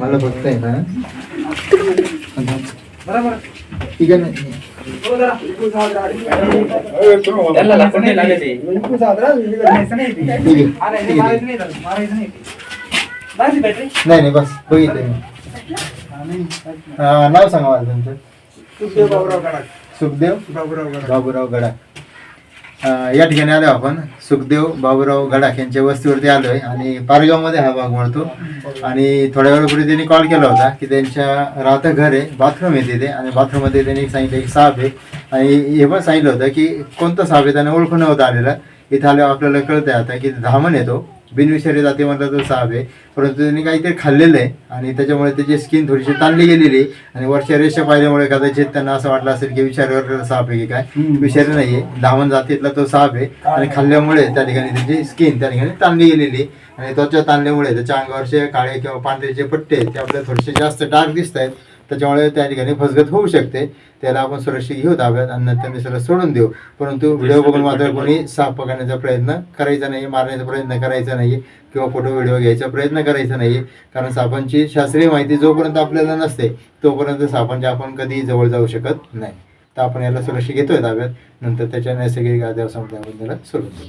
मला बघताय ना ठीक आहे ना ठीक आहे ठीक आहे नाही नाही बस बघितलं मी अं, नाव सांगा मला तुमचं सुखदेव बाबूराव गडाख अं, या ठिकाणी आलो आपण. सुखदेव बाबूराव गडाख यांच्या वस्तीवरती आलोय आणि पारगावमध्ये हा भाग म्हणतो आणि थोड्या वेळापूर्वी त्यांनी कॉल केला होता की त्यांच्या राहतं घर आहे बाथरूम आहे तिथे आणि बाथरूममध्ये त्यांनी सांगितलं की साप आहे. आणि हे पण सांगितलं होतं की कोणतं साप आहे त्यांना ओळखून नव्हतं आलेलं. इथं आल्यावर आपल्याला कळतंय आता की धामण येतो बिनविषारी जाती म्हटलं तर साप आहे. परंतु त्यांनी काहीतरी खाल्लेलं आहे आणि त्याच्यामुळे त्याची स्किन थोडीशी ताणली गेलेली आहे. आणि वरच्या रेषा पाहिल्यामुळे कदाचित त्यांना असं वाटलं असेल की विषारीवर साप आहे की काय. विषारी नाहीये. धामण जातीतला तो साप आहे. आणि खाल्ल्यामुळे त्या ठिकाणी त्याची स्किन त्या ठिकाणी ताणली गेलेली आहे. आणि त्वचा ताणल्यामुळे त्याच्या अंगावरचे काळे किंवा पांढरे जे पट्टे आहेत ते आपल्याला थोडेसे जास्त डार्क दिसत आहेत त्याच्यामुळे त्या ठिकाणी फसगत होऊ शकते. त्याला आपण सुरक्षित घेऊ ताब्यात आणि नंतर निसर्ग सोडून देऊ. परंतु व्हिडिओ बघून मात्र कोणी साप पकडण्याचा प्रयत्न करायचा नाही मारण्याचा प्रयत्न करायचा नाही किंवा फोटो व्हिडिओ घ्यायचा प्रयत्न करायचा नाही कारण सापांची शास्त्रीय माहिती जोपर्यंत आपल्याला नसते तोपर्यंत सापांच्या आपण कधी जवळ जाऊ शकत नाही. तर आपण याला सुरक्षित घेतोय ताब्यात नंतर त्याच्या नैसर्गिक आधारासमोर आपण त्याला सोडून देऊ.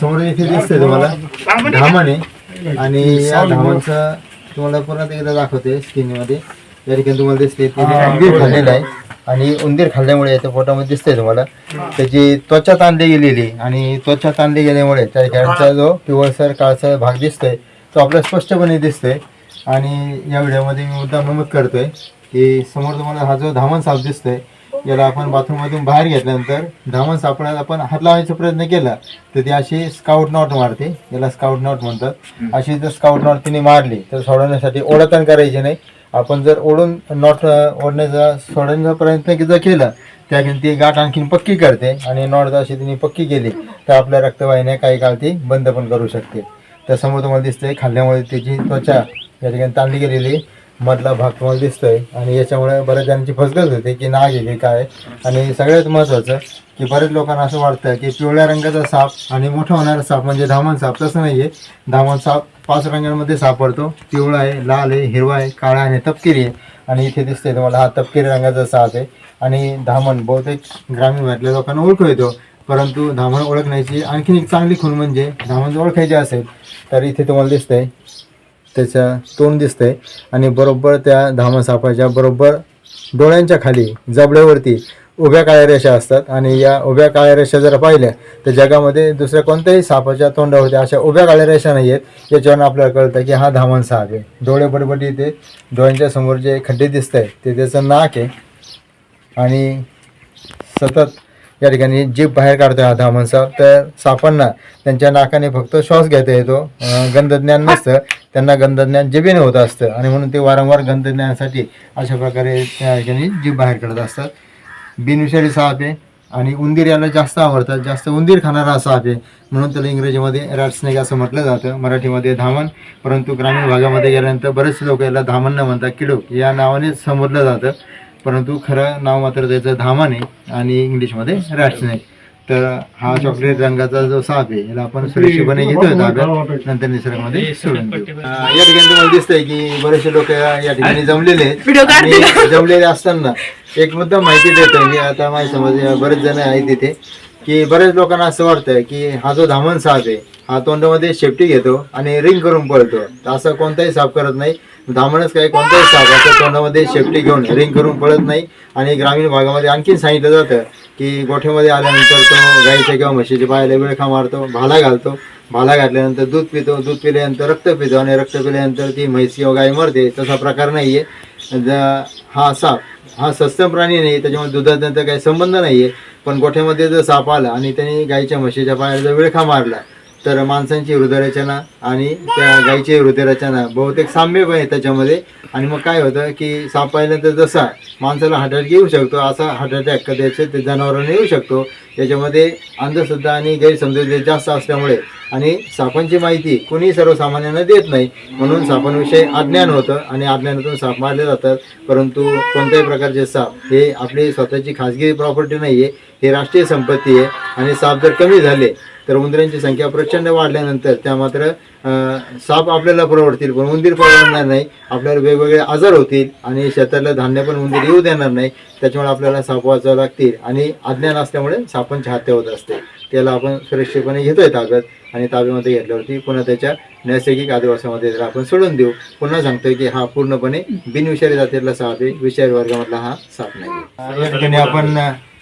समोर इथे दिसतंय तुम्हाला धामण. आहे आणि या धामणचं तुम्हाला परत एकदा दाखवते स्क्रीन मध्ये या ठिकाणी तुम्हाला दिसते ते उंदीर खाल्लेलं आहे. आणि उंदीर खाल्ल्यामुळे त्या फोटोमध्ये दिसतंय तुम्हाला. त्याची त्वचा ताणली गेलेली. आणि त्वचा ताणली गेल्यामुळे त्या ठिकाणचा जो पिवळसर काळसर भाग दिसतोय तो आपल्याला स्पष्टपणे दिसतोय. आणि या व्हिडिओमध्ये मी मुद्दा नमूद करतोय की समोर तुम्हाला हा जो धामण साप दिसतोय याला आपण बाथरूममधून बाहेर घेतल्यानंतर धामण सापडायला आपण हात लावायचा प्रयत्न केला तर ती अशी स्काउट नॉट मारते. याला स्काउट नॉट म्हणतात. अशी जर स्काउट नॉट तिने मारली तर सोडवण्यासाठी ओढतण करायची नाही. आपण जर ओढून नॉट ओढण्याचा सोडण्याचा प्रयत्न जर केला त्या ती गाठ आणखीन पक्की करते आणि नॉट जर अशी तिने पक्की केली तर आपल्या रक्तवाहिन्या काही काळ ती बंद पण करू शकते. तर समोर तुम्हाला दिसतंय खाल्ल्यामुळे त्याची त्वचा या ठिकाणी ताणली गेलेली मधला भाग तुम्हाला दिसतोय. आणि याच्यामुळे बऱ्याच जणांची फसगत होते की नाग आहे की काय. आणि सगळ्यात महत्त्वाचं की बरेच लोकांना असं वाटतं की पिवळ्या रंगाचा साप आणि मोठा होणारा साप म्हणजे धामण साप तसं नाहीये. धामण साप पाच रंगांमध्ये सापडतो. पिवळा आहे लाल आहे हिरवा आहे काळा आहे तपकिरी आहे. आणि इथे दिसतंय तुम्हाला हा तपकिरी रंगाचा साप आहे. आणि धामण बहुतेक ग्रामीण भागातल्या लोकांना ओळखू येतो. परंतु धामण ओळखण्याची आणखीन एक चांगली खूण म्हणजे धामण जर ओळखायची असेल तर इथे तुम्हाला दिसतंय त्याचं तोंड दिसतंय. आणि बरोबर त्या धामण सापाच्या बरोबर डोळ्यांच्या खाली जबड्यावरती उभ्या काळ्या रेषा असतात. आणि या उभ्या काळ्या रेषा जर पाहिल्या तर जगामध्ये दुसऱ्या कोणत्याही सापाच्या तोंडावरती अशा उभ्या काळ्या रेषा नाही आहेत याच्यावरून आपल्याला कळतं की हा धामण साप आहे. डोळे बडबडी ते डोळ्यांच्या समोर जे खड्डे दिसत आहेत ते त्याचं नाक आहे. आणि सतत या ठिकाणी जीभ बाहेर काढतो हा धामण साप. तर सापांना त्यांच्या नाकाने फक्त श्वास घेता येतो. गंधज्ञान नसतं. त्यांना गंधज्ञान जिभेने होत असतं. आणि म्हणून ते वारंवार गंधज्ञानासाठी अशा प्रकारे त्या ठिकाणी जीभ बाहेर काढत असतात. बिनविषारी साप आहे आणि उंदीर याला जास्त आवडतात. जास्त उंदीर खाणारा असा आहे. म्हणून त्याला इंग्रजीमध्ये रॅट स्नेक असं म्हटलं जातं. मराठीमध्ये धामण परंतु ग्रामीण भागामध्ये गेल्यानंतर बरेचसे लोक याला धामण न म्हणतात किडूक या नावाने संबोधलं जातं. परंतु खरं नाव मात्र त्याचं धामण आहे आणि इंग्लिशमध्ये रॅट स्नेक तर हा चॉकलेट रंगाचा जो साप आहे याला आपण सुरक्षितपणे घेतोय ताब्यात. नंतर निसर्गामध्ये सोडून देऊ. या ठिकाणी तुम्हाला दिसतंय की बरेचसे लोक या ठिकाणी जमलेले आहेत. जमलेले असताना एक मुद्दा माहिती देतोय मी आता माझ्या समज बरेच जण आहेत तिथे की बरेच लोकांना असं वाटतं की हा जो धामण साप आहे हा तोंडामध्ये शेपटी घेतो आणि रिंग करून पळतो. असं कोणताही साप करत नाही. धामणच काय कोणत्याही साप तोंडामध्ये शेपटी घेऊन रिंग करून पळत नाही. आणि ग्रामीण भागामध्ये आणखीन सांगितलं जातं की गोठ्यामध्ये आल्यानंतर तो गाईच्या किंवा म्हशीच्या पायाला विळखा मारतो भाला घालतो. भाला घातल्यानंतर दूध पितो दूध पिल्यानंतर रक्त पितो आणि रक्त पिल्यानंतर ती म्हैस किंवा गाय मरते तसा प्रकार नाही ज- हा साप हा सस्तन प्राणी नाही त्याच्यामुळे दुधाचा काही संबंध नाही आहे पण गोठ्यामध्ये जर साप आला आणि त्याने गाईच्या म्हशीच्या पायाला जर विळखा मारला तर माणसांची हृदयरचना आणि त्या गाईची हृदयरचना बहुतेक साम्य पण आहे त्याच्यामध्ये. आणि मग काय होतं की साप पाहिल्यानंतर जसा माणसाला हार्ट अटॅक येऊ शकतो असा हार्ट अटॅक कदाचित ते जनावरांना येऊ शकतो. याच्यामध्ये अंधश्रद्धा आणि गैरसमजूत जास्त असल्यामुळे आणि सापांची माहिती कोणी सर्वसामान्यांना देत नाही. म्हणून सापांविषयी अज्ञान होतं आणि अज्ञानातून साप मारले जातात. परंतु कोणत्याही प्रकारचे साप हे आपली स्वतःची खाजगी प्रॉपर्टी नाही आहे हे राष्ट्रीय संपत्ती आहे. आणि साप जर कमी झाले तर उंदरांची संख्या प्रचंड वाढल्यानंतर त्या मात्र साप आपल्याला परवडतील पण उंदीर परवडणार नाही. आपल्याला वेगवेगळे आजार होतील आणि शेतातलं धान्य पण उंदीर येऊ देणार नाही. त्याच्यामुळे आपल्याला साप वाचावं लागतील आणि अज्ञान असल्यामुळे सापांची हत्या होत असते. त्याला आपण सुरक्षितपणे घेतोय ताब्यात आणि ताब्यामध्ये घेतल्यावरती पुन्हा त्याच्या नैसर्गिक आदिवासामध्ये जर आपण सोडून देऊ पुन्हा सांगतोय की हा पूर्णपणे बिनविषारी जातीतला साप आहे. विषारी वर्गामधला हा साप नाही आपण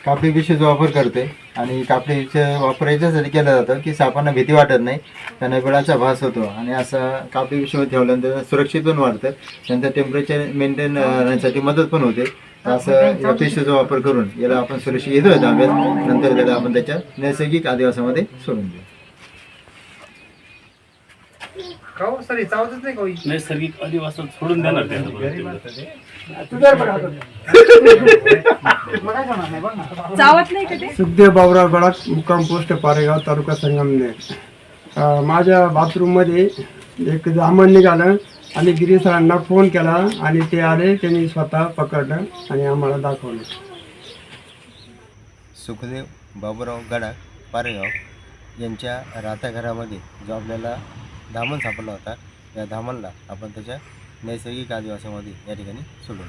कापडी पिशवीचा वापर करते आणि कापडीचा वापर याच्यासाठी केला जातं की सापांना भीती वाटत नाही त्यांना वेळाचा भास होतो आणि असं कापडी पिशवीवर ठेवल्यानंतर सुरक्षित पण वाढतं त्यांचं टेम्परेचर मेंटेन राहण्यासाठी मदत पण होते. असं या पिशवीचा वापर करून याला आपण सुरक्षित येतो ताब्यात. नंतर त्याला आपण त्याच्या नैसर्गिक आदिवासामध्ये सोडून देऊ. नैसर्गिक सोडून देणार ते चावत नाही का ते? सुखदेव बाबुराव गडाख मुक्काम पोस्ट पारेगाव तालुका संगमनेर. अं, माझ्या बाथरूममध्ये एक जामण निघालं आणि गिरी सरांना फोन केला आणि ते आले त्यांनी स्वतः पकडलं आणि आम्हाला दाखवलं. सुखदेव बाबूराव गडाख पारेगाव यांच्या राहत्या घरामध्ये जो आपल्याला धामण सापडला होता. या धामणला आपण त्याच्या नैसर्गिक आदिवासामध्ये या ठिकाणी सोडून